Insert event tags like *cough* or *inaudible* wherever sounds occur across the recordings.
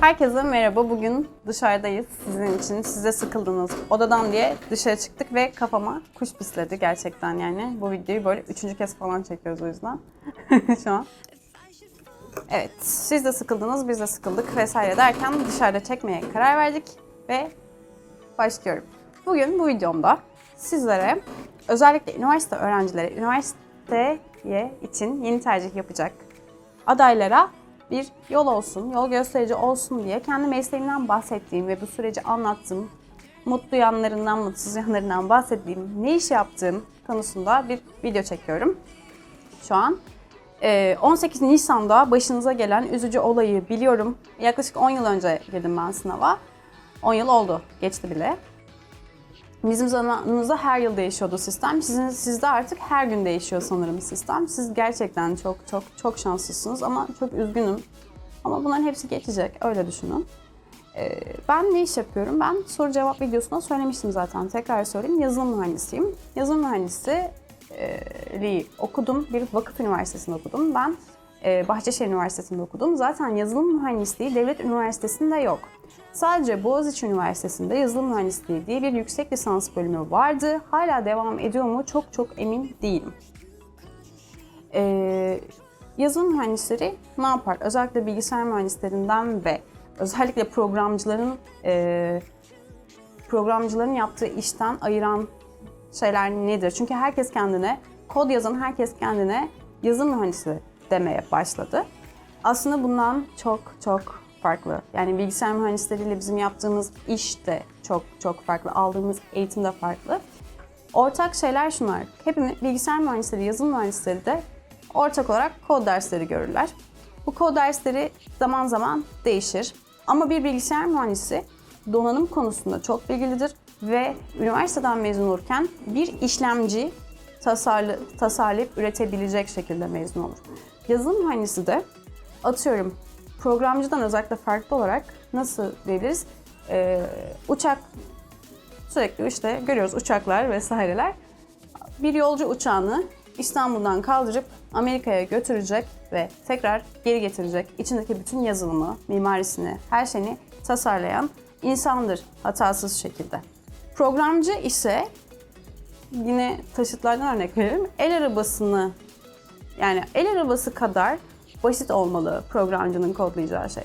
Herkese merhaba. Bugün dışarıdayız sizin için. Size sıkıldınız odadan diye dışarı çıktık ve kafama kuş pisledi gerçekten yani. Bu videoyu böyle üçüncü kez falan çekiyoruz o yüzden *laughs* şu an. Evet, siz de sıkıldınız, biz de sıkıldık vesaire derken dışarıda çekmeye karar verdik ve başlıyorum. Bugün bu videomda sizlere özellikle üniversite öğrencileri, üniversiteye için yeni tercih yapacak adaylara bir yol olsun, yol gösterici olsun diye kendi mesleğimden bahsettiğim ve bu süreci anlattığım, mutlu yanlarından, mutsuz yanlarından bahsettiğim, ne iş yaptığım konusunda bir video çekiyorum şu an. Ee, 18 Nisan'da başınıza gelen üzücü olayı biliyorum. Yaklaşık 10 yıl önce girdim ben sınava. 10 yıl oldu, geçti bile. Bizim zamanımızda her yıl değişiyordu sistem. Sizin sizde artık her gün değişiyor sanırım sistem. Siz gerçekten çok çok çok şanslısınız ama çok üzgünüm. Ama bunların hepsi geçecek. Öyle düşünün. Ee, ben ne iş yapıyorum? Ben soru cevap videosunda söylemiştim zaten. Tekrar söyleyeyim. Yazılım mühendisiyim. Yazılım mühendisliği okudum. Bir vakıf üniversitesinde okudum. Ben e, Bahçeşehir Üniversitesi'nde okudum. Zaten yazılım mühendisliği devlet üniversitesinde yok. Sadece Boğaziçi Üniversitesi'nde yazılım mühendisliği diye bir yüksek lisans bölümü vardı. Hala devam ediyor mu çok çok emin değilim. Ee, yazılım mühendisleri ne yapar? Özellikle bilgisayar mühendislerinden ve özellikle programcıların e, programcıların yaptığı işten ayıran şeyler nedir? Çünkü herkes kendine, kod yazan herkes kendine yazılım mühendisi demeye başladı. Aslında bundan çok çok farklı. Yani bilgisayar mühendisleriyle bizim yaptığımız iş de çok çok farklı. Aldığımız eğitim de farklı. Ortak şeyler şunlar. Hepimiz bilgisayar mühendisleri, yazılım mühendisleri de ortak olarak kod dersleri görürler. Bu kod dersleri zaman zaman değişir. Ama bir bilgisayar mühendisi donanım konusunda çok bilgilidir ve üniversiteden mezun olurken bir işlemci tasarlı, tasarlayıp üretebilecek şekilde mezun olur. Yazılım mühendisi de atıyorum programcıdan özellikle farklı olarak nasıl diyebiliriz? Ee, uçak sürekli işte görüyoruz uçaklar vesaireler. Bir yolcu uçağını İstanbul'dan kaldırıp Amerika'ya götürecek ve tekrar geri getirecek. İçindeki bütün yazılımı, mimarisini, her şeyini tasarlayan insandır hatasız şekilde. Programcı ise yine taşıtlardan örnek verelim. El arabasını yani el arabası kadar basit olmalı programcının kodlayacağı şey.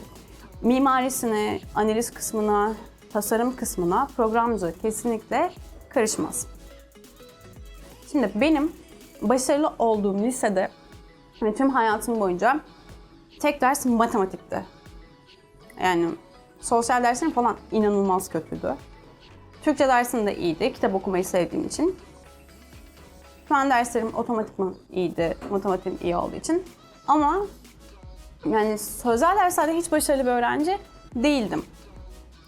Mimarisine, analiz kısmına, tasarım kısmına programcı kesinlikle karışmaz. Şimdi benim başarılı olduğum lisede yani tüm hayatım boyunca tek ders matematikti. Yani sosyal derslerim falan inanılmaz kötüydü. Türkçe dersim de iyiydi, kitap okumayı sevdiğim için. Fen derslerim otomatikman iyiydi, matematiğim iyi olduğu için. Ama yani sözel derslerde hiç başarılı bir öğrenci değildim.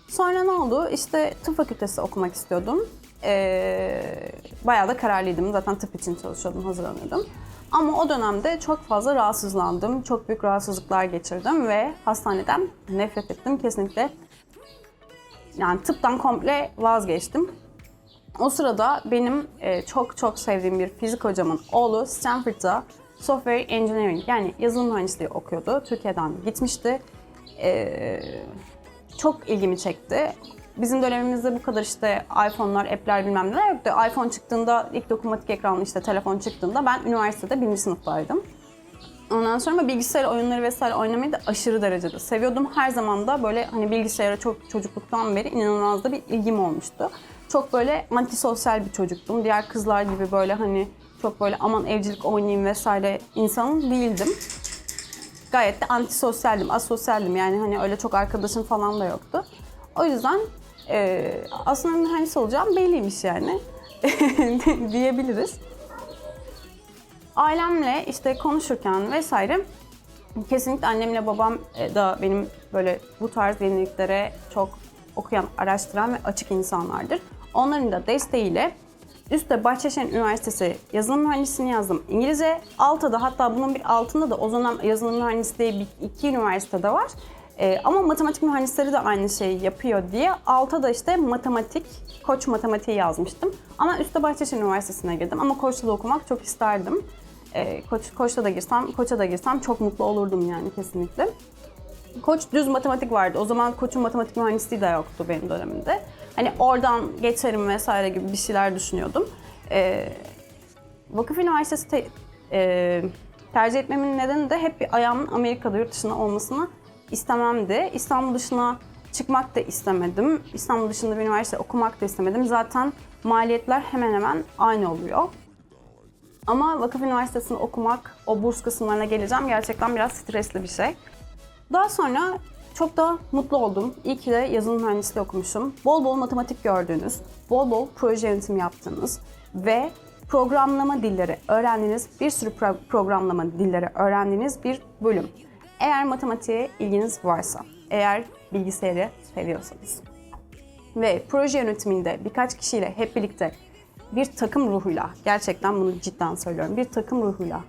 Sonra ne oldu? İşte tıp fakültesi okumak istiyordum. Ee, bayağı da kararlıydım. Zaten tıp için çalışıyordum, hazırlanıyordum. Ama o dönemde çok fazla rahatsızlandım. Çok büyük rahatsızlıklar geçirdim ve hastaneden nefret ettim. Kesinlikle yani tıptan komple vazgeçtim. O sırada benim e, çok çok sevdiğim bir fizik hocamın oğlu Stanford'da Software Engineering yani yazılım mühendisliği okuyordu. Türkiye'den gitmişti. Ee, çok ilgimi çekti. Bizim dönemimizde bu kadar işte iPhone'lar, app'ler bilmem neler yoktu. iPhone çıktığında, ilk dokunmatik ekranlı işte telefon çıktığında ben üniversitede birinci sınıftaydım. Ondan sonra bilgisayar oyunları vesaire oynamayı da aşırı derecede seviyordum. Her zaman da böyle hani bilgisayara çok çocukluktan beri inanılmaz da bir ilgim olmuştu. Çok böyle antisosyal bir çocuktum. Diğer kızlar gibi böyle hani çok böyle aman evcilik oynayayım vesaire insan değildim. Gayet de antisosyaldim, asosyaldim yani hani öyle çok arkadaşım falan da yoktu. O yüzden e, aslında mühendis olacağım belliymiş yani *laughs* diyebiliriz. Ailemle işte konuşurken vesaire kesinlikle annemle babam e, da benim böyle bu tarz yeniliklere çok okuyan, araştıran ve açık insanlardır. Onların da desteğiyle Üstte Bahçeşehir Üniversitesi yazılım mühendisliğini yazdım İngilizce. Altta da hatta bunun bir altında da o zaman yazılım mühendisliği bir, iki üniversitede var. Ee, ama matematik mühendisleri de aynı şeyi yapıyor diye alta da işte matematik, koç matematiği yazmıştım. Ama üstte Bahçeşehir Üniversitesi'ne girdim ama koçta da okumak çok isterdim. Ee, koç, koçta da girsem, koça da girsem çok mutlu olurdum yani kesinlikle. Koç düz matematik vardı. O zaman koçun matematik mühendisliği de yoktu benim dönemimde. Hani oradan geçerim vesaire gibi bir şeyler düşünüyordum. Ee, Vakıf Üniversitesi te- e, tercih etmemin nedeni de hep bir ayağımın Amerika'da yurt dışında olmasını istememdi. İstanbul dışına çıkmak da istemedim. İstanbul dışında bir üniversite okumak da istemedim. Zaten maliyetler hemen hemen aynı oluyor. Ama Vakıf Üniversitesi'nde okumak, o burs kısımlarına geleceğim. Gerçekten biraz stresli bir şey. Daha sonra çok da mutlu oldum. İyi ki de yazılım mühendisliği okumuşum. Bol bol matematik gördüğünüz, bol bol proje yönetimi yaptığınız ve programlama dilleri öğrendiğiniz, bir sürü pro- programlama dilleri öğrendiğiniz bir bölüm. Eğer matematiğe ilginiz varsa, eğer bilgisayarı seviyorsanız ve proje yönetiminde birkaç kişiyle hep birlikte bir takım ruhuyla, gerçekten bunu cidden söylüyorum, bir takım ruhuyla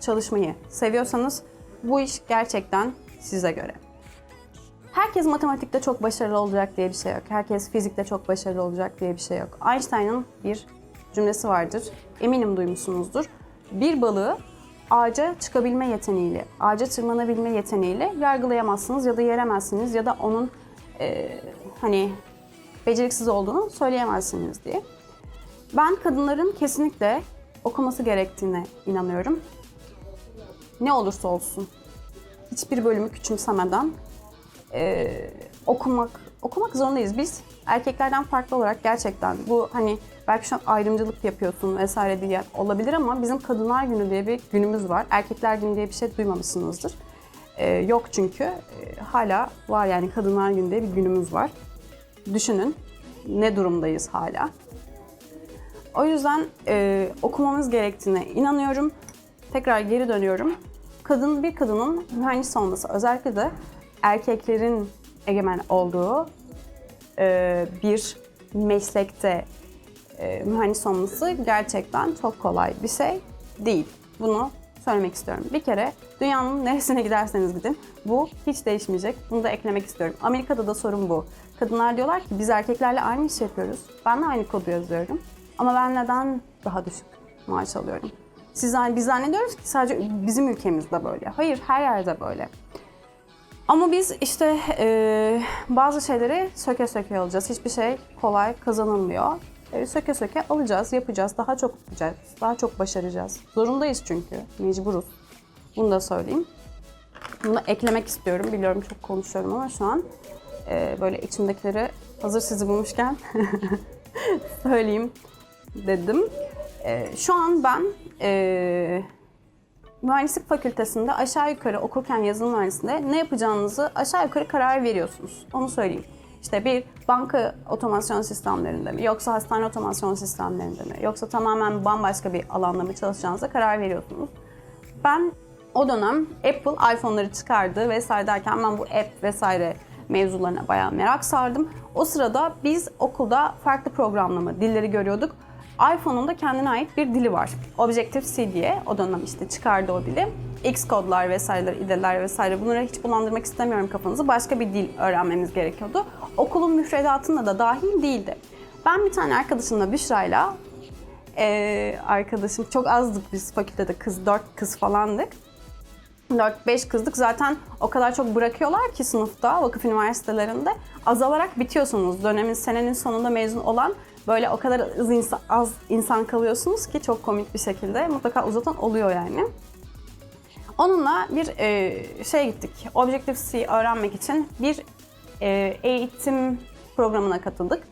çalışmayı seviyorsanız bu iş gerçekten size göre. Herkes matematikte çok başarılı olacak diye bir şey yok. Herkes fizikte çok başarılı olacak diye bir şey yok. Einstein'ın bir cümlesi vardır. Eminim duymuşsunuzdur. Bir balığı ağaca çıkabilme yeteneğiyle, ağaca tırmanabilme yeteneğiyle yargılayamazsınız ya da yeremezsiniz ya da onun eee, hani beceriksiz olduğunu söyleyemezsiniz diye. Ben kadınların kesinlikle okuması gerektiğine inanıyorum. Ne olursa olsun. Hiçbir bölümü küçümsemeden e, okumak okumak zorundayız. Biz erkeklerden farklı olarak gerçekten bu hani belki şu an ayrımcılık yapıyorsun vesaire diye olabilir ama bizim Kadınlar Günü diye bir günümüz var. Erkekler Günü diye bir şey duymamışsınızdır. E, yok çünkü E, hala var yani Kadınlar Günü diye bir günümüz var. Düşünün ne durumdayız hala. O yüzden e, okumamız gerektiğine inanıyorum. Tekrar geri dönüyorum. Kadın bir kadının mühendis olması özellikle de erkeklerin egemen olduğu e, bir meslekte e, mühendis olması gerçekten çok kolay bir şey değil. Bunu söylemek istiyorum. Bir kere dünyanın neresine *laughs* giderseniz gidin bu hiç değişmeyecek. Bunu da eklemek istiyorum. Amerika'da da sorun bu. Kadınlar diyorlar ki biz erkeklerle aynı iş yapıyoruz. Ben de aynı kodu yazıyorum. Ama ben neden daha düşük maaş alıyorum? Siz, biz zannediyoruz ki sadece bizim ülkemizde böyle. Hayır her yerde böyle. Ama biz işte e, bazı şeyleri söke söke alacağız. Hiçbir şey kolay kazanılmıyor. E, söke söke alacağız, yapacağız, daha çok yapacağız, daha çok başaracağız. Zorundayız çünkü, mecburuz. Bunu da söyleyeyim. Bunu eklemek istiyorum. Biliyorum çok konuşuyorum ama şu an e, böyle içimdekileri hazır sizi bulmuşken *laughs* söyleyeyim dedim. E, şu an ben e, mühendislik fakültesinde aşağı yukarı okurken yazılım mühendisliğinde ne yapacağınızı aşağı yukarı karar veriyorsunuz. Onu söyleyeyim. İşte bir banka otomasyon sistemlerinde mi, yoksa hastane otomasyon sistemlerinde mi, yoksa tamamen bambaşka bir alanda mı çalışacağınıza karar veriyorsunuz. Ben o dönem Apple iPhone'ları çıkardı vesaire derken ben bu app vesaire mevzularına bayağı merak sardım. O sırada biz okulda farklı programlama dilleri görüyorduk. iPhone'un da kendine ait bir dili var. Objective-C diye o dönem işte çıkardı o dili. Xcode'lar vesaireler, IDE'ler vesaire bunları hiç bulandırmak istemiyorum kafanızı. Başka bir dil öğrenmemiz gerekiyordu. Okulun müfredatında da dahil değildi. Ben bir tane arkadaşımla Büşra'yla ee, arkadaşım çok azdık biz fakültede kız, dört kız falandık. 4-5 kızlık zaten o kadar çok bırakıyorlar ki sınıfta vakıf üniversitelerinde azalarak bitiyorsunuz. Dönemin senenin sonunda mezun olan böyle o kadar az insan, az insan kalıyorsunuz ki çok komik bir şekilde mutlaka uzatan oluyor yani. Onunla bir e, şeye gittik. Objective-C öğrenmek için bir e, eğitim programına katıldık.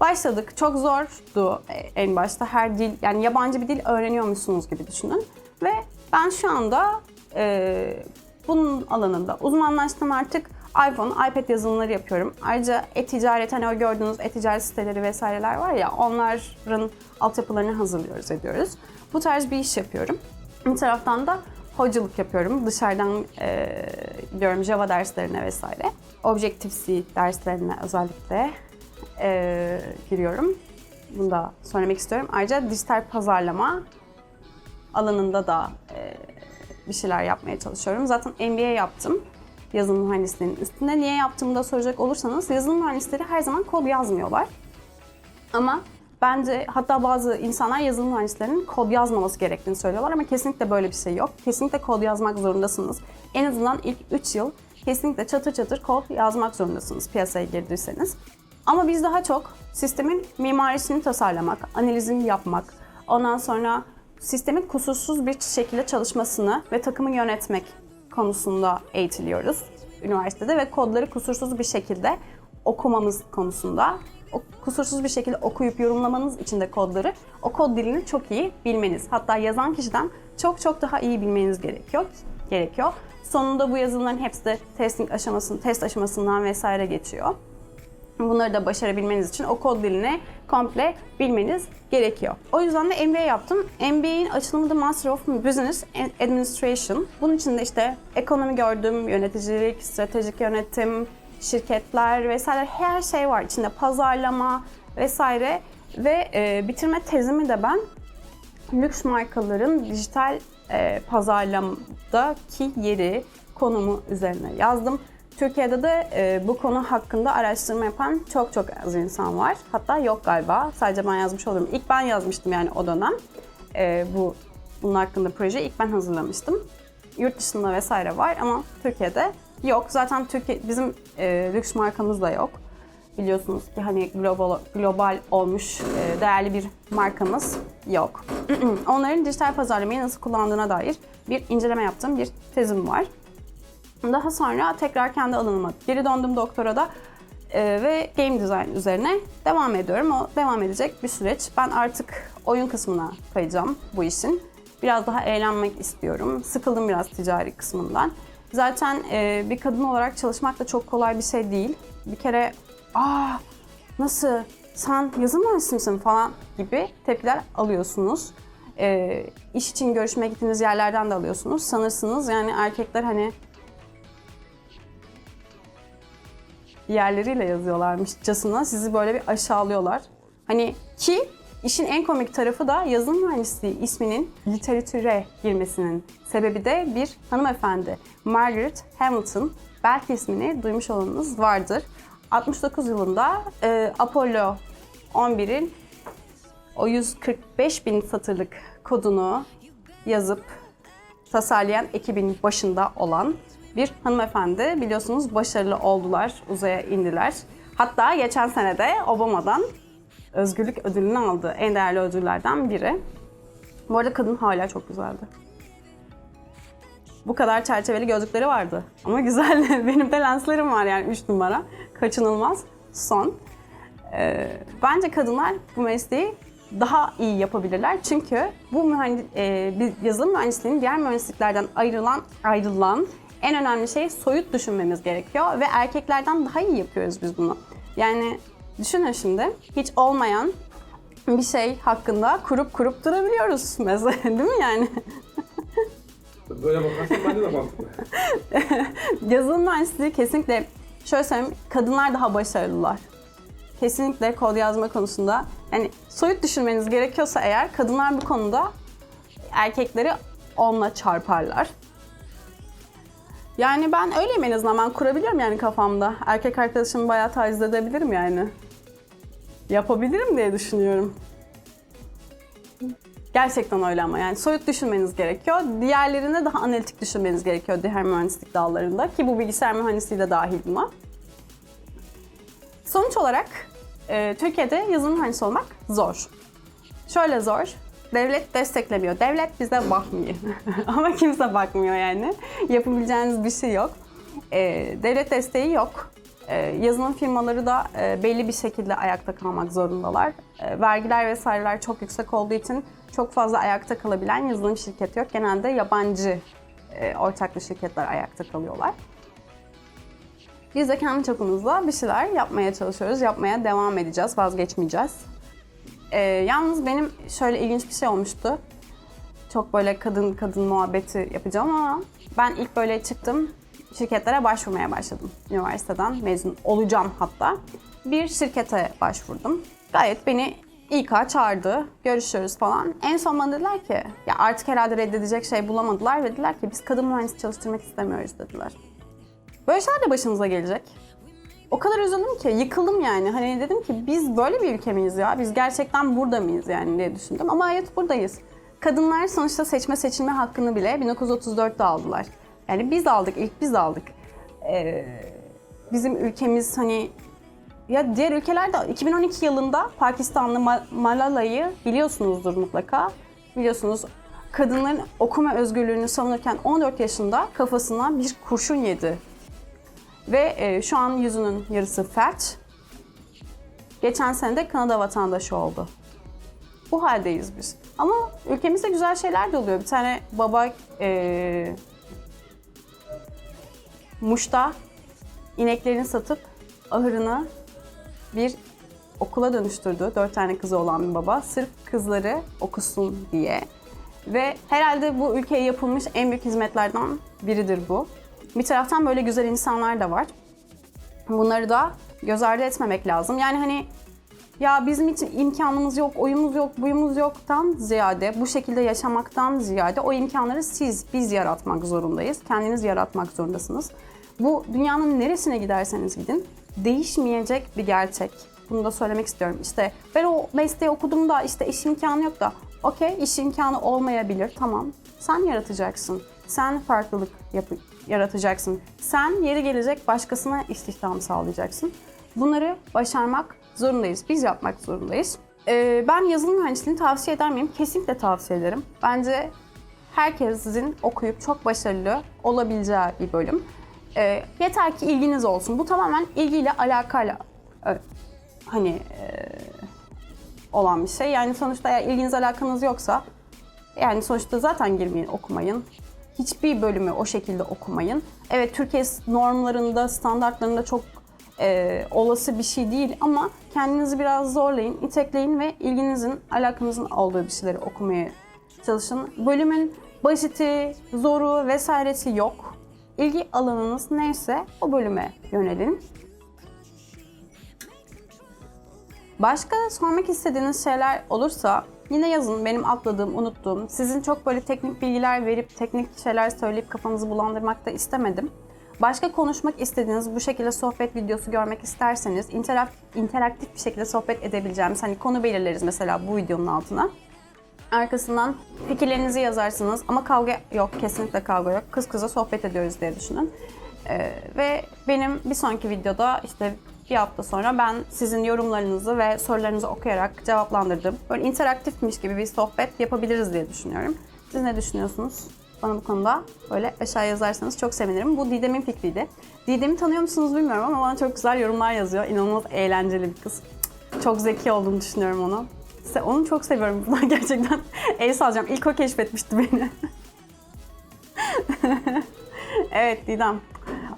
Başladık. Çok zordu e, en başta. Her dil, yani yabancı bir dil öğreniyormuşsunuz gibi düşünün. Ve ben şu anda e, bunun alanında uzmanlaştım artık. iPhone, iPad yazılımları yapıyorum. Ayrıca e-ticaret, hani o gördüğünüz e-ticaret siteleri vesaireler var ya, onların altyapılarını hazırlıyoruz, ediyoruz. Bu tarz bir iş yapıyorum. Bir taraftan da hocalık yapıyorum. Dışarıdan e, gidiyorum Java derslerine vesaire. Objective-C derslerine özellikle e, giriyorum. Bunu da söylemek istiyorum. Ayrıca dijital pazarlama alanında da e, bir şeyler yapmaya çalışıyorum. Zaten MBA yaptım yazılım mühendisliğinin üstünde. Niye yaptığımı da soracak olursanız yazılım mühendisleri her zaman kod yazmıyorlar. Ama bence hatta bazı insanlar yazılım mühendislerinin kod yazmaması gerektiğini söylüyorlar ama kesinlikle böyle bir şey yok. Kesinlikle kod yazmak zorundasınız. En azından ilk 3 yıl kesinlikle çatır çatır kod yazmak zorundasınız piyasaya girdiyseniz. Ama biz daha çok sistemin mimarisini tasarlamak, analizini yapmak, ondan sonra sistemin kusursuz bir şekilde çalışmasını ve takımı yönetmek konusunda eğitiliyoruz üniversitede ve kodları kusursuz bir şekilde okumamız konusunda kusursuz bir şekilde okuyup yorumlamanız için de kodları o kod dilini çok iyi bilmeniz. Hatta yazan kişiden çok çok daha iyi bilmeniz gerekiyor. gerekiyor. Sonunda bu yazılımların hepsi de testing aşamasını, test aşamasından vesaire geçiyor. Bunları da başarabilmeniz için o kod dilini komple bilmeniz gerekiyor. O yüzden de MBA yaptım. MBA'in açılımı da Master of Business Administration. Bunun içinde işte ekonomi gördüm, yöneticilik, stratejik yönetim, şirketler vesaire her şey var. İçinde pazarlama vesaire ve e, bitirme tezimi de ben lüks markaların dijital e, pazarlamadaki yeri, konumu üzerine yazdım. Türkiye'de de e, bu konu hakkında araştırma yapan çok çok az insan var. Hatta yok galiba. Sadece ben yazmış olurum. İlk ben yazmıştım yani o dönem. E, bu bunun hakkında proje ilk ben hazırlamıştım. Yurt dışında vesaire var ama Türkiye'de yok. Zaten Türkiye bizim e, lüks markamız da yok. Biliyorsunuz ki hani global global olmuş e, değerli bir markamız yok. *clears throat* Onların dijital pazarlamayı nasıl kullandığına dair bir inceleme yaptığım bir tezim var. Daha sonra tekrar kendi alanıma geri döndüm doktorada e, ve game design üzerine devam ediyorum. O devam edecek bir süreç. Ben artık oyun kısmına kayacağım bu işin. Biraz daha eğlenmek istiyorum. Sıkıldım biraz ticari kısmından. Zaten e, bir kadın olarak çalışmak da çok kolay bir şey değil. Bir kere aa nasıl sen yazım mühendisi misin falan gibi tepkiler alıyorsunuz. E, iş için görüşmeye gittiğiniz yerlerden de alıyorsunuz. Sanırsınız yani erkekler hani yerleriyle yazıyorlarmışçasına sizi böyle bir aşağılıyorlar. Hani ki işin en komik tarafı da yazılım mühendisliği isminin literatüre girmesinin sebebi de bir hanımefendi. Margaret Hamilton. Belki ismini duymuş olanınız vardır. 69 yılında e, Apollo 11'in o 145 bin satırlık kodunu yazıp tasarlayan ekibin başında olan bir hanımefendi. Biliyorsunuz başarılı oldular, uzaya indiler. Hatta geçen sene de Obama'dan özgürlük ödülünü aldı. En değerli ödüllerden biri. Bu arada kadın hala çok güzeldi. Bu kadar çerçeveli gözlükleri vardı. Ama güzel. *laughs* Benim de lenslerim var yani 3 numara. Kaçınılmaz. Son. Ee, bence kadınlar bu mesleği daha iyi yapabilirler. Çünkü bu mühendis, e, yazılım mühendisliğinin diğer mühendisliklerden ayrılan ayrılan en önemli şey soyut düşünmemiz gerekiyor ve erkeklerden daha iyi yapıyoruz biz bunu. Yani düşünün şimdi hiç olmayan bir şey hakkında kurup kurup durabiliyoruz *laughs* mesela değil mi yani? Böyle bakarsan bence de mantıklı. *laughs* Yazılım mühendisliği kesinlikle şöyle söyleyeyim kadınlar daha başarılılar. Kesinlikle kod yazma konusunda yani soyut düşünmeniz gerekiyorsa eğer kadınlar bu konuda erkekleri onunla çarparlar. Yani ben öyleyim en azından. Ben kurabiliyorum yani kafamda. Erkek arkadaşımı bayağı taciz edebilirim yani. Yapabilirim diye düşünüyorum. Gerçekten öyle ama yani soyut düşünmeniz gerekiyor. Diğerlerinde daha analitik düşünmeniz gerekiyor diğer mühendislik dallarında ki bu bilgisayar mühendisliği de dahil buna. Sonuç olarak e, Türkiye'de yazılım mühendisi olmak zor. Şöyle zor, devlet desteklemiyor. Devlet bize bakmıyor. *laughs* Ama kimse bakmıyor yani. Yapabileceğiniz bir şey yok. E, devlet desteği yok. E, yazılım firmaları da e, belli bir şekilde ayakta kalmak zorundalar. E, vergiler vesaireler çok yüksek olduğu için çok fazla ayakta kalabilen yazılım şirketi yok. Genelde yabancı e, ortaklı şirketler ayakta kalıyorlar. Biz de kendi çapımızda bir şeyler yapmaya çalışıyoruz. Yapmaya devam edeceğiz, vazgeçmeyeceğiz. Ee, yalnız benim şöyle ilginç bir şey olmuştu. Çok böyle kadın kadın muhabbeti yapacağım ama ben ilk böyle çıktım şirketlere başvurmaya başladım. Üniversiteden mezun olacağım hatta. Bir şirkete başvurdum. Gayet beni İK çağırdı, görüşüyoruz falan. En son bana dediler ki, ya artık herhalde reddedecek şey bulamadılar ve dediler ki biz kadın mühendis çalıştırmak istemiyoruz dediler. Böyle şeyler de başınıza gelecek. O kadar üzüldüm ki, yıkıldım yani. Hani dedim ki biz böyle bir ülke miyiz ya? Biz gerçekten burada mıyız yani diye düşündüm. Ama hayat buradayız. Kadınlar sonuçta seçme seçilme hakkını bile 1934'te aldılar. Yani biz aldık, ilk biz aldık. e, bizim ülkemiz hani ya diğer ülkelerde 2012 yılında Pakistanlı Ma- Malala'yı biliyorsunuzdur mutlaka. Biliyorsunuz kadınların okuma özgürlüğünü savunurken 14 yaşında kafasına bir kurşun yedi. Ve e, şu an yüzünün yarısı felç. Geçen sene de Kanada vatandaşı oldu. Bu haldeyiz biz. Ama ülkemizde güzel şeyler de oluyor. Bir tane baba e, Muş'ta ineklerini satıp ahırını bir okula dönüştürdü. Dört tane kızı olan bir baba. Sırf kızları okusun diye. Ve herhalde bu ülkeye yapılmış en büyük hizmetlerden biridir bu. Bir taraftan böyle güzel insanlar da var. Bunları da göz ardı etmemek lazım. Yani hani ya bizim için imkanımız yok, oyumuz yok, buyumuz yoktan ziyade, bu şekilde yaşamaktan ziyade o imkanları siz, biz yaratmak zorundayız. Kendiniz yaratmak zorundasınız. Bu dünyanın neresine giderseniz gidin, değişmeyecek bir gerçek. Bunu da söylemek istiyorum. İşte ben o mesleği okudum da işte iş imkanı yok da, okey iş imkanı olmayabilir, tamam. Sen yaratacaksın. Sen farklılık yapı- yaratacaksın. Sen yeri gelecek başkasına istihdam sağlayacaksın. Bunları başarmak zorundayız. Biz yapmak zorundayız. Ee, ben yazılım mühendisliğini tavsiye eder miyim? Kesinlikle tavsiye ederim. Bence herkesin okuyup çok başarılı olabileceği bir bölüm. Ee, yeter ki ilginiz olsun. Bu tamamen ilgiyle alakalı e, hani e, olan bir şey. Yani sonuçta eğer ilginiz alakanız yoksa yani sonuçta zaten girmeyin okumayın. Hiçbir bölümü o şekilde okumayın. Evet Türkiye normlarında, standartlarında çok e, olası bir şey değil ama kendinizi biraz zorlayın, itekleyin ve ilginizin, alakanızın olduğu bir şeyleri okumaya çalışın. Bölümün basiti, zoru vesairesi yok. İlgi alanınız neyse o bölüme yönelin. Başka sormak istediğiniz şeyler olursa yine yazın. Benim atladığım, unuttuğum. Sizin çok böyle teknik bilgiler verip teknik şeyler söyleyip kafanızı bulandırmak da istemedim. Başka konuşmak istediğiniz, bu şekilde sohbet videosu görmek isterseniz interak- interaktif bir şekilde sohbet edebileceğimiz hani konu belirleriz mesela bu videonun altına. Arkasından fikirlerinizi yazarsınız ama kavga yok, kesinlikle kavga yok. Kız kıza sohbet ediyoruz diye düşünün. Ee, ve benim bir sonraki videoda işte bir hafta sonra ben sizin yorumlarınızı ve sorularınızı okuyarak cevaplandırdım. Böyle interaktifmiş gibi bir sohbet yapabiliriz diye düşünüyorum. Siz ne düşünüyorsunuz? Bana bu konuda böyle aşağı yazarsanız çok sevinirim. Bu Didem'in fikriydi. Didem'i tanıyor musunuz bilmiyorum ama bana çok güzel yorumlar yazıyor. İnanılmaz eğlenceli bir kız. Çok zeki olduğunu düşünüyorum onu. Se- Onu çok seviyorum *laughs* bundan gerçekten. *laughs* El salacağım. İlk o keşfetmişti beni. *laughs* evet Didem.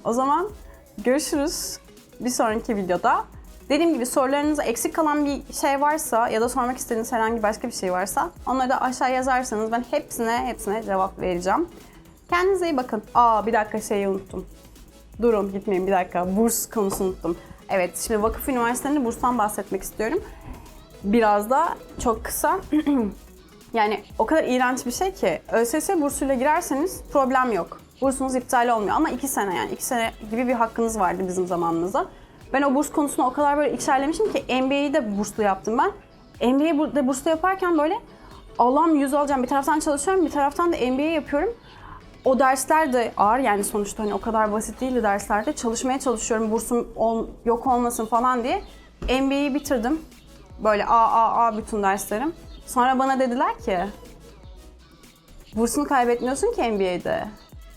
O zaman görüşürüz bir sonraki videoda. Dediğim gibi sorularınızda eksik kalan bir şey varsa ya da sormak istediğiniz herhangi başka bir şey varsa onları da aşağı yazarsanız ben hepsine hepsine cevap vereceğim. Kendinize iyi bakın. Aa bir dakika şeyi unuttum. Durun gitmeyin bir dakika. Burs konusunu unuttum. Evet şimdi Vakıf Üniversitesi'nde burstan bahsetmek istiyorum. Biraz da çok kısa. *clears throat* yani o kadar iğrenç bir şey ki ÖSS bursuyla girerseniz problem yok. Bursunuz iptal olmuyor ama iki sene yani iki sene gibi bir hakkınız vardı bizim zamanımızda. Ben o burs konusunu o kadar böyle içerlemişim ki MBA'yi de burslu yaptım ben. MBA'yi burslu yaparken böyle Allah'ım yüz alacağım. Bir taraftan çalışıyorum bir taraftan da MBA yapıyorum. O dersler de ağır yani sonuçta hani o kadar basit değildi derslerde. Çalışmaya çalışıyorum bursum ol- yok olmasın falan diye. MBA'yi bitirdim. Böyle A, A, A bütün derslerim. Sonra bana dediler ki bursunu kaybetmiyorsun ki MBA'de.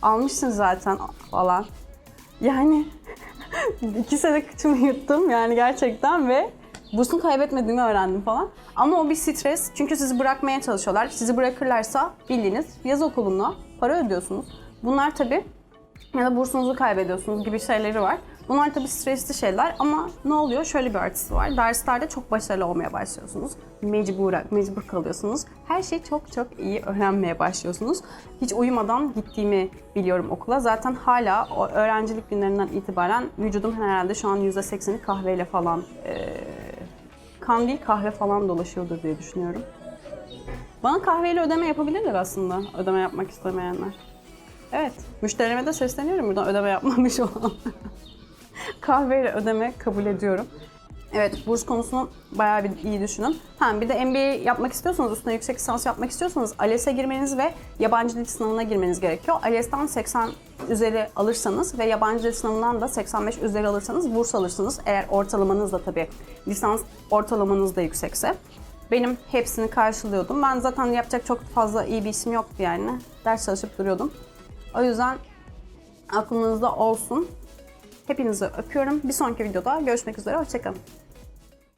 Almışsın zaten falan. Yani *laughs* iki sene kıçımı yırttım yani gerçekten ve bursunu kaybetmediğimi öğrendim falan. Ama o bir stres çünkü sizi bırakmaya çalışıyorlar. Sizi bırakırlarsa bildiğiniz yaz okuluna para ödüyorsunuz. Bunlar tabii ya da bursunuzu kaybediyorsunuz gibi şeyleri var. Bunlar tabii stresli şeyler ama ne oluyor? Şöyle bir artısı var. Derslerde çok başarılı olmaya başlıyorsunuz. Mecbur, mecbur kalıyorsunuz. Her şeyi çok çok iyi öğrenmeye başlıyorsunuz. Hiç uyumadan gittiğimi biliyorum okula. Zaten hala o öğrencilik günlerinden itibaren vücudum herhalde şu an %80'i kahveyle falan eee, kan değil kahve falan dolaşıyordur diye düşünüyorum. Bana kahveyle ödeme yapabilirler aslında ödeme yapmak istemeyenler. Evet, müşterime de sesleniyorum buradan ödeme yapmamış olan. *laughs* Kahveyle ödeme kabul ediyorum. Evet, burs konusunu bayağı bir iyi düşünün. Ha, bir de MBA yapmak istiyorsanız, üstüne yüksek lisans yapmak istiyorsanız ALES'e girmeniz ve yabancı dil sınavına girmeniz gerekiyor. ALES'ten 80 üzeri alırsanız ve yabancı dil sınavından da 85 üzeri alırsanız burs alırsınız. Eğer ortalamanız da tabii lisans ortalamanız da yüksekse. Benim hepsini karşılıyordum. Ben zaten yapacak çok fazla iyi bir işim yoktu yani. Ders çalışıp duruyordum. O yüzden aklınızda olsun. Hepinizi öpüyorum. Bir sonraki videoda görüşmek üzere. Hoşçakalın.